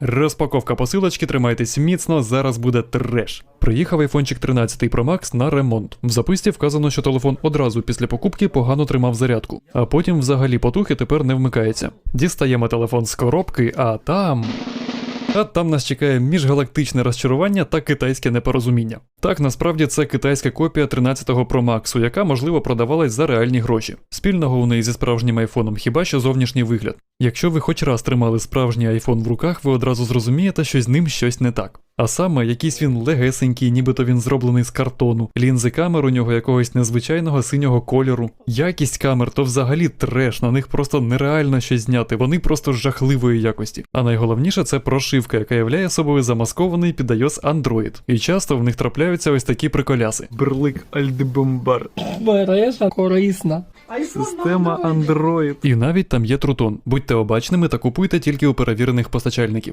Розпаковка посилочки, тримайтесь міцно, зараз буде треш. Приїхав айфончик 13 Pro Max на ремонт. В записці вказано, що телефон одразу після покупки погано тримав зарядку, а потім взагалі потух і тепер не вмикається. Дістаємо телефон з коробки, а там. А там нас чекає міжгалактичне розчарування та китайське непорозуміння. Так, насправді це китайська копія 13-го Pro Max, яка можливо продавалась за реальні гроші. Спільного у неї зі справжнім айфоном хіба що зовнішній вигляд. Якщо ви хоч раз тримали справжній айфон в руках, ви одразу зрозумієте, що з ним щось не так. А саме, якийсь він легесенький, нібито він зроблений з картону, лінзи камер у нього якогось незвичайного синього кольору. Якість камер то взагалі треш, на них просто нереально щось зняти, вони просто жахливої якості. А найголовніше це прошивка, яка являє собою замаскований під iOS Android. І часто в них трапляються ось такі приколяси. Берлик Альдебомбар. Мережа корисна. Система Android. І навіть там є трутон. Будьте обачними та купуйте тільки у перевірених постачальників.